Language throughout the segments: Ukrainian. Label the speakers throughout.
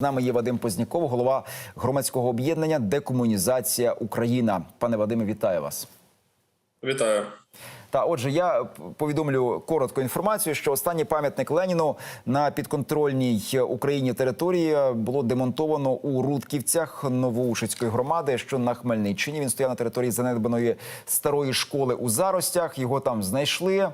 Speaker 1: З нами є Вадим Позняков, голова громадського об'єднання Декомунізація Україна. Пане Вадиме, вітаю вас.
Speaker 2: Вітаю.
Speaker 1: Та отже, я повідомлю коротку інформацію, що останній пам'ятник Леніну на підконтрольній Україні території було демонтовано у Рудківцях Новоушицької громади, що на Хмельниччині. Він стояв на території занедбаної старої школи у заростях. Його там знайшли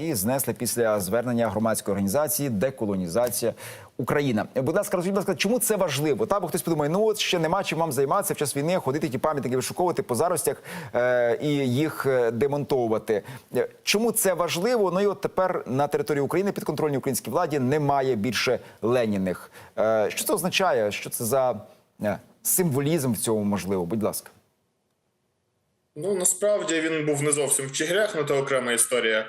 Speaker 1: і знесли після звернення громадської організації Деколонізація Україна. Будь ласка, розкажіть, будь ласка, чому це важливо? Та бо хтось подумає, ну от ще нема чим вам займатися в час війни, ходити ті пам'ятники вишуковувати по заростях е, і їх е, демонтовувати. Е, Чому це важливо? Ну і от тепер на території України підконтрольній українській владі немає більше Леніних. Е, що це означає? Що це за е, символізм в цьому можливо? Будь ласка.
Speaker 2: Ну насправді він був не зовсім в Чигирях, ну це окрема історія.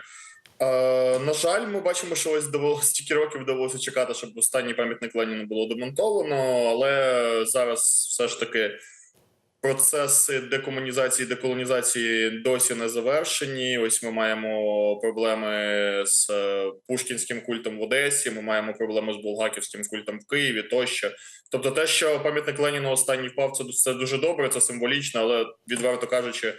Speaker 2: Е, на жаль, ми бачимо, що ось довелося стільки років довелося чекати, щоб останній пам'ятник Леніну було демонтовано, але зараз все ж таки процеси декомунізації, деколонізації досі не завершені. Ось ми маємо проблеми з е, пушкінським культом в Одесі. Ми маємо проблеми з булгаківським культом в Києві тощо. Тобто, те, що пам'ятник Леніну останній впав, це, це дуже добре, це символічно, але відверто кажучи.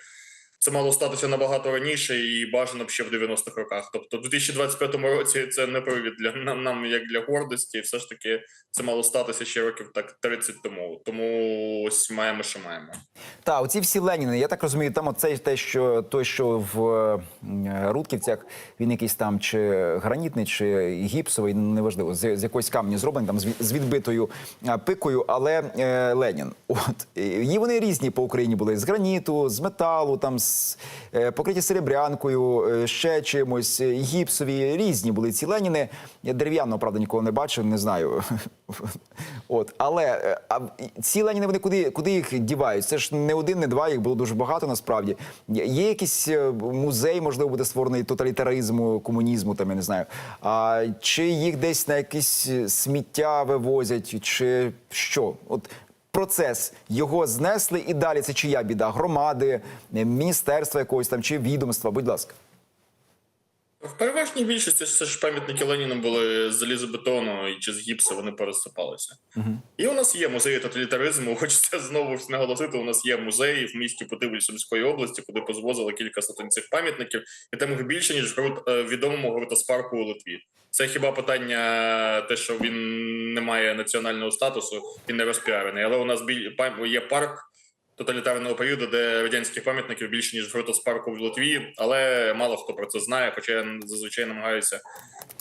Speaker 2: Це мало статися набагато раніше і бажано б ще в 90-х роках. Тобто, в 2025 році це не привід для нам, як для гордості. Все ж таки, це мало статися ще років так 30 тому. Тому ось маємо, що маємо.
Speaker 1: Та оці всі Леніни, я так розумію, там оце те, що той, що в Рудківцях, він якийсь там чи гранітний, чи гіпсовий, неважливо, з, з якоїсь камні зроблений, там з, відбитою пикою, але е, Ленін. От і вони різні по Україні були з граніту, з металу, там з покриті серебрянкою, е, ще чимось, е, гіпсові, різні були ці Леніни. Я дерев'яного, правда, ніколи не бачив, не знаю. От, але е, а ці Леніни вони куди, куди їх дівають? Це ж не один, не два, їх було дуже багато насправді. Є якийсь е, музей, можливо, буде створений тоталітаризму, комунізму, там я не знаю. А чи їх десь на якісь е, сміття вивозять, чи що? От процес його знесли і далі це чия біда? Громади, міністерства якогось там чи відомства? Будь ласка.
Speaker 2: В переважній більшості це ж пам'ятники Леніна були з залізобетону і чи з гіпсу вони пересипалися. І у нас є музеї тоталітаризму. Хочеться знову ж наголосити. У нас є музеї в місті Путивль Сумської області, куди позвозили кілька сотень цих пам'ятників, і там їх більше ніж в е, відомому Грутоспарку у Литві. Це хіба питання, те, що він не має національного статусу, він не розпіарений. Але у нас є парк тоталітарного періоду, де радянських пам'ятників більше ніж в Грутоспарку в Литві, але мало хто про це знає, хоча я зазвичай намагаюся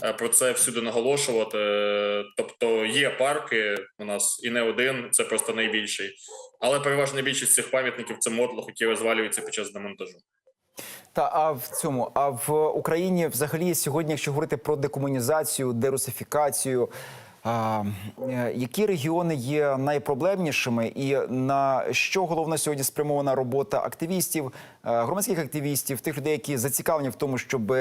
Speaker 2: е, про це всюди наголошувати. Е, Тобто є парки у нас і не один, це просто найбільший. Але переважна більшість цих пам'ятників це мотлох, які розвалюються під час демонтажу.
Speaker 1: Та а в цьому, а в Україні взагалі сьогодні, якщо говорити про декомунізацію, дерусифікацію, а, е, які регіони є найпроблемнішими, і на що головна сьогодні спрямована робота активістів, е, громадських активістів, тих людей, які зацікавлені в тому, щоб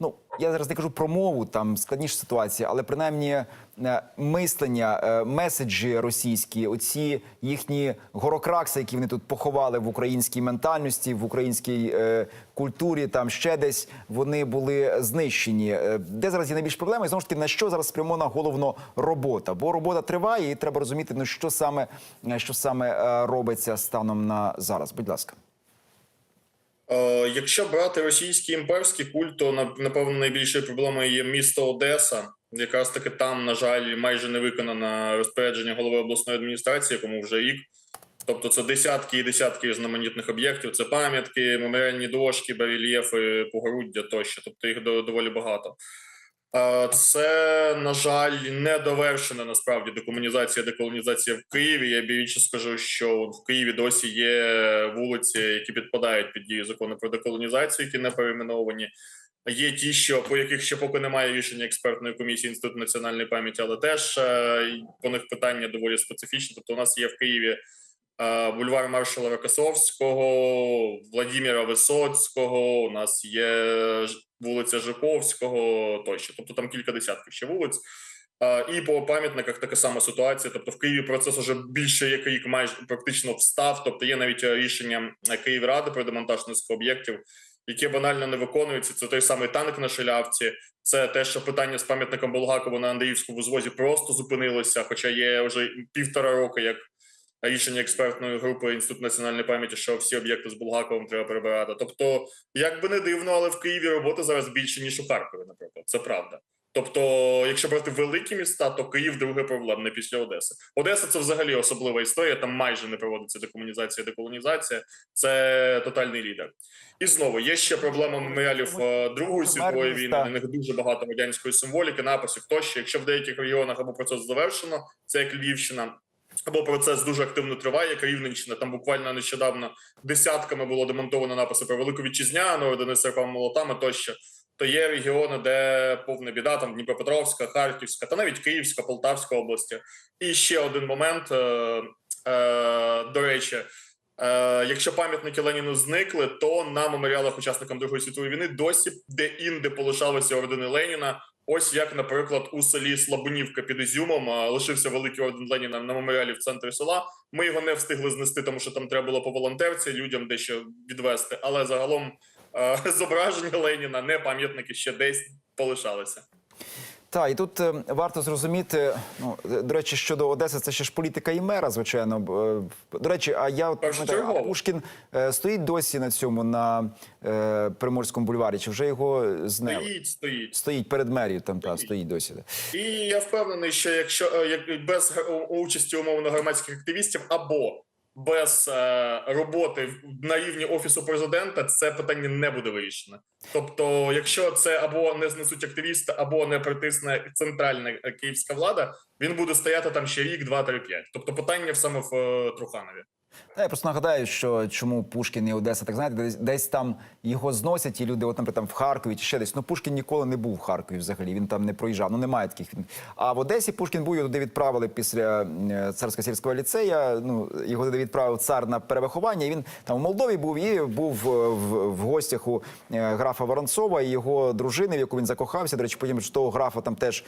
Speaker 1: ну я зараз не кажу про мову, там складніша ситуація, але принаймні е, мислення, е, меседжі російські, оці їхні горокракси, які вони тут поховали в українській ментальності, в українській е, культурі, там ще десь вони були знищені. Е, Де зараз є найбільш проблема? І знову ж таки, на що зараз спрямована головно робота? Бо робота триває, і треба розуміти, ну що саме, що саме робиться станом на зараз. Будь ласка.
Speaker 2: Е, Якщо брати російський імперський культ, то напевно найбільшою проблемою є місто Одеса. Якраз таки там, на жаль, майже не виконано розпорядження голови обласної адміністрації, якому вже рік. Тобто це десятки і десятки різноманітних об'єктів. Це пам'ятки, меморіальні дошки, барельєфи, погоруддя тощо. Тобто їх доволі багато. Це, на жаль, не довершена насправді декомунізація, деколонізація в Києві. Я більше скажу, що в Києві досі є вулиці, які підпадають під дію закону про деколонізацію, які не перейменовані. Є ті, що по яких ще поки немає рішення експертної комісії Інституту національної пам'яті, але теж е, по них питання доволі специфічне. Тобто, у нас є в Києві бульвар маршала Рокосовського, Владимира Висоцького. У нас є вулиця Жуковського тощо. Тобто там кілька десятків ще вулиць. Е, І по пам'ятниках така сама ситуація. Тобто в Києві процес уже більше як рік майже практично встав. Тобто є навіть е, рішення Київради про демонтаж низки об'єктів, яке банально не виконується. Це той самий танк на шелявці. Це те, що питання з пам'ятником Булгакову на Андріївському взвозі просто зупинилося, хоча є вже півтора року як рішення експертної групи Інституту національної пам'яті, що всі об'єкти з Булгаковим треба перебирати. Тобто, як би не дивно, але в Києві роботи зараз більше ніж у Харкові, наприклад. Це правда. Тобто, якщо брати великі міста, то Київ друге проблемне після Одеси. Одеса це взагалі особлива історія. Там майже не проводиться декомунізація, деколонізація. Це тотальний лідер. І знову є ще проблема меморіалів е, Другої світової війни. На них дуже багато радянської символіки, написів тощо. Якщо в деяких регіонах або процес завершено, це як Львівщина. Або процес дуже активно триває, як Рівненщина. Там буквально нещодавно десятками було демонтовано написи про велику вітчизняну, ордени серпами молотами тощо. То є регіони, де повна біда, там Дніпропетровська, Харківська, та навіть Київська, Полтавська області. І ще один момент. Е, е, до речі, е, якщо пам'ятники Леніну зникли, то на меморіалах учасникам Другої світової війни досі де-інде полишалися ордени Леніна. Ось як, наприклад, у селі Слабунівка під Ізюмом лишився великий орден Леніна на меморіалі в центрі села. Ми його не встигли знести, тому що там треба було по волонтерці людям дещо відвести. Але загалом зображення Леніна, не пам'ятники ще десь полишалися.
Speaker 1: Так, і тут е, варто зрозуміти. Ну е, до речі, щодо Одеси, це ще ж політика і мера, звичайно. Е, До речі, а я от пам'ятаю, а Пушкін е, стоїть досі на цьому на е, Приморському бульварі, чи вже його знели?
Speaker 2: Стоїть, стоїть.
Speaker 1: Стоїть перед мерією, там та
Speaker 2: Стоїть.
Speaker 1: стоїть досі.
Speaker 2: І я впевнений, що якщо як без участі умовно громадських активістів або без е, роботи на рівні офісу президента, це питання не буде вирішено. Тобто, якщо це або не знесуть активісти, або не притисне центральна київська влада, він буде стояти там ще рік, два, три, п'ять. Тобто, питання саме в е, Труханові.
Speaker 1: Та я просто нагадаю, що чому Пушкін і Одеса, так знаєте, десь, десь там його зносять, і люди, от, наприклад, там в Харкові чи ще десь. Ну Пушкін ніколи не був в Харкові взагалі. Він там не проїжджав. Ну немає таких. А в Одесі Пушкін був його туди відправили після е, царсько сільського ліцея. Ну його туди відправив цар на перевиховання. І він там в Молдові був і був е, в, в гостях у е, графа Воронцова і його дружини, в яку він закохався. До речі, потім того графа там теж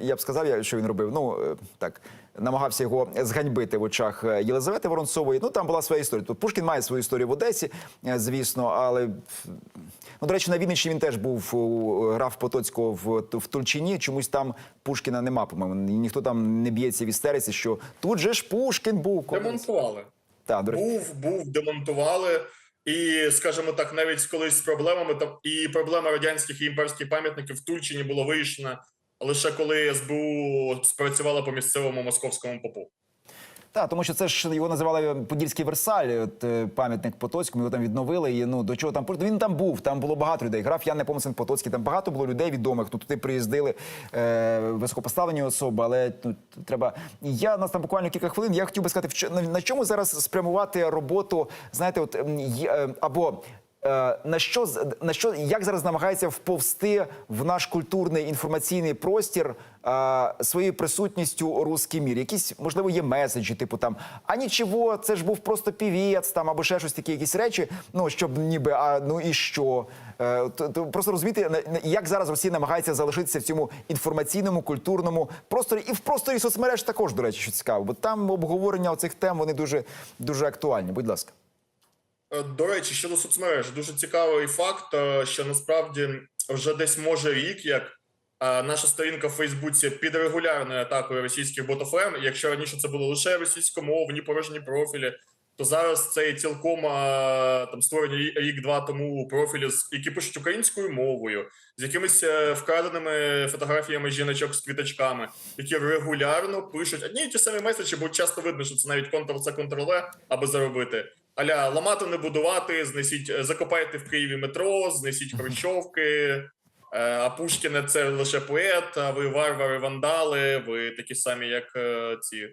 Speaker 1: я б сказав, що він робив. Ну так намагався його зганьбити в очах е, Єлизавети Воронцової. Ну там була своя історія. Тобто Пушкін має свою історію в Одесі, е, звісно, але ну до речі, на Вінниччині він теж був у граф Потоцького в, в Тульчині. Чомусь там Пушкіна нема. По-моєму, ніхто там не б'ється в істериці, що тут же ж Пушкін був. колись.
Speaker 2: Демонтували.
Speaker 1: Так, до речі.
Speaker 2: був, був, демонтували. І, скажімо так, навіть колись з проблемами там і проблема радянських і імперських пам'ятників в Тульчині була вирішена лише коли СБУ спрацювала по місцевому московському попу.
Speaker 1: Так, тому що це ж його називали Подільський Версаль, от, е, пам'ятник Потоцькому, його там відновили. І ну до чого там він там був, там було багато людей. Граф Ян Непомсен Потоцький, там багато було людей відомих. Ну туди приїздили е, високопоставлені особи, але ну, треба. Я нас там буквально кілька хвилин. Я хотів би сказати, на, чому зараз спрямувати роботу, знаєте, от е, або. Е, На що на що як зараз намагається вповсти в наш культурний інформаційний простір е, своєю присутністю руський мір? Якісь можливо є меседжі, типу там а нічого, це ж був просто півець, там або ще щось такі, якісь речі. Ну щоб ніби а ну і що? Е, то, то просто розуміти, як зараз Росія намагається залишитися в цьому інформаційному культурному просторі, і в просторі соцмереж також, до речі, що цікаво, бо там обговорення оцих тем вони дуже дуже актуальні. Будь ласка.
Speaker 2: Е, До речі, щодо соцмереж, дуже цікавий факт, е, що насправді вже десь може рік, як е, наша сторінка в Фейсбуці під регулярною атакою російських ботоферм. Якщо раніше це було лише російськомовні порожні профілі, то зараз це цілком там створені рік-два тому профілі, які пишуть українською мовою, з якимись вкраденими фотографіями жіночок з квіточками, які регулярно пишуть одні і ті самі меседжі, бо часто видно, що це навіть Ctrl-C, Ctrl-V, аби заробити. Аля ламати не будувати, знесіть, е, закопайте в Києві метро, знесіть хрущовки. е, А Пушкіне це лише поет, а ви варвари, вандали, ви такі самі, як е, ці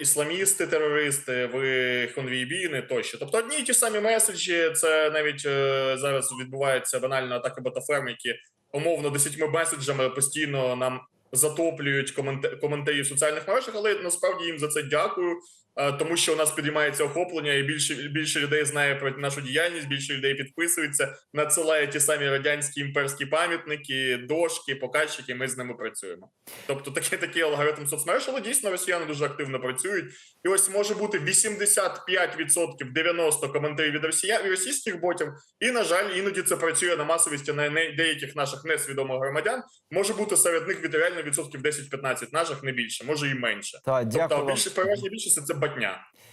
Speaker 2: ісламісти, терористи, ви хунвійбіни тощо. Тобто одні і ті самі меседжі. Це навіть зараз відбувається банально атака ботаферм, які умовно десятьми меседжами постійно нам затоплюють комента- коментарі в соціальних мережах, але насправді їм за це дякую. Е, тому що у нас підіймається охоплення, і більше більше людей знає про нашу діяльність, більше людей підписується, надсилає ті самі радянські імперські пам'ятники, дошки, показчики. Ми з ними працюємо. Тобто такий такий алгоритм соцмереж, але дійсно росіяни дуже активно працюють. І ось може бути 85%, 90% коментарів від росіян російських ботів. І на жаль, іноді це працює на масовості на деяких наших несвідомих громадян. Може бути серед них від реально відсотків 10-15 наших, не більше, може і менше.
Speaker 1: Та
Speaker 2: Тобто
Speaker 1: дякую
Speaker 2: а більше переважні більшість це батня.